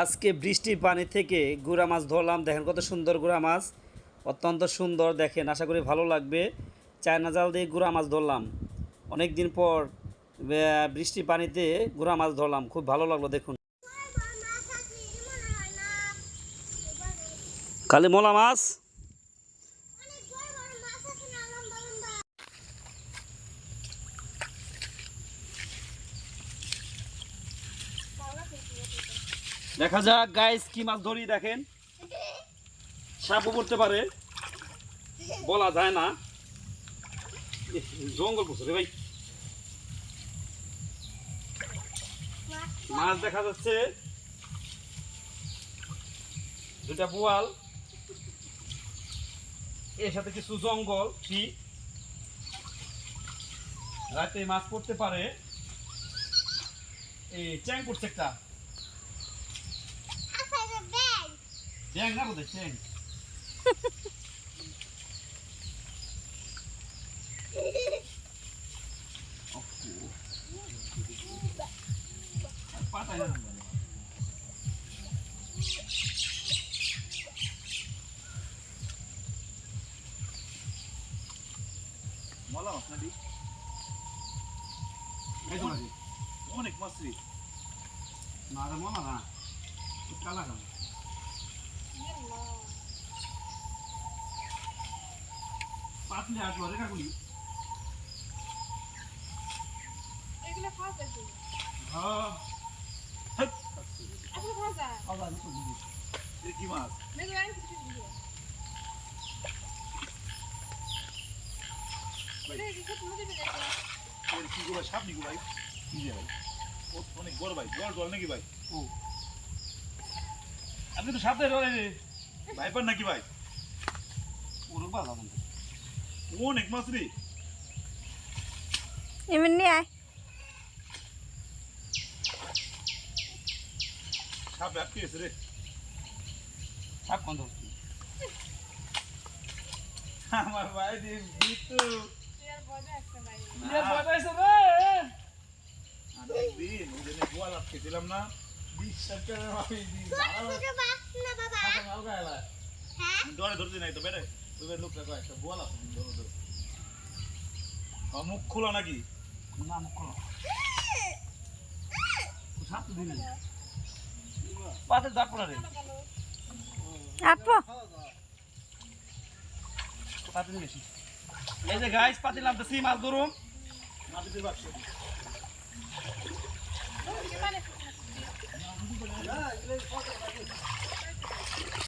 আজকে বৃষ্টির পানি থেকে গুড়া মাছ ধরলাম। দেখেন কত সুন্দর গুড়া মাছ। অত্যন্ত সুন্দর দেখেন, আশা করি ভালো লাগবে। চায়না জাল দিয়ে গুড়া মাছ ধরলাম। অনেক দিন পর বৃষ্টির পানিতে গুড়া মাছ ধরলাম। খুব ভালো লাগল দেখুন। কালি মোলা মাছ। দেখা যাক গাইস কি মাছ ধরি দেখেন। সাপও পড়তে পারে। বলা যায় না। জঙ্গল পড়ছে ভাই। মাছ দেখা যাচ্ছে। দুটা বোয়াল এর সাথে কিছু জঙ্গল, কি? রাতে মাছ পড়তে পারে। এই চ্যাং পড়ছে একটা চ্যাং না বোধ চ্যাং পাতায় না মলা মাছ নাকি এই তো নাকি? অনেক মাছ রে না রে মনে না কালা কালা পাতলে আসব রে কাকুলি কি মাছ? মেঘ লাইন কিছু দিও এটা কিছু তুমি দিবে দেখো এর কি গো ভাই? সাপ নাকি ভাই? কি যে ভাই? অনেক বড় ভাই। জল নাকি ভাই? ও। আপনি তো সাথে রয়ে ভাইপার নাকি ভাই? ওরও বাধা বন্ধ অনেক মাছ রে এমনি আয় সাপ আটকে গেছে রে সাপ বন্ধ আমার ভাই দি বিটু এর বড় একটা ভাই ইয়ে বাতাইছে রে অনেক দিন ওই জন্য গোয়াল আটকে ছিলাম না আমি ধরে ধরতে নাই তো বেড়ে লোকটা কয় একটা আছে মুখ খোলা নাকি? না মুখ খোলো। দিন পাতে যাপ পড়া রে। আপু। পাতে নিয়ে আসি এই যে গাইস পাতিলাম তো সি মাছ ধরুম মাটিতে বাক্স। মানে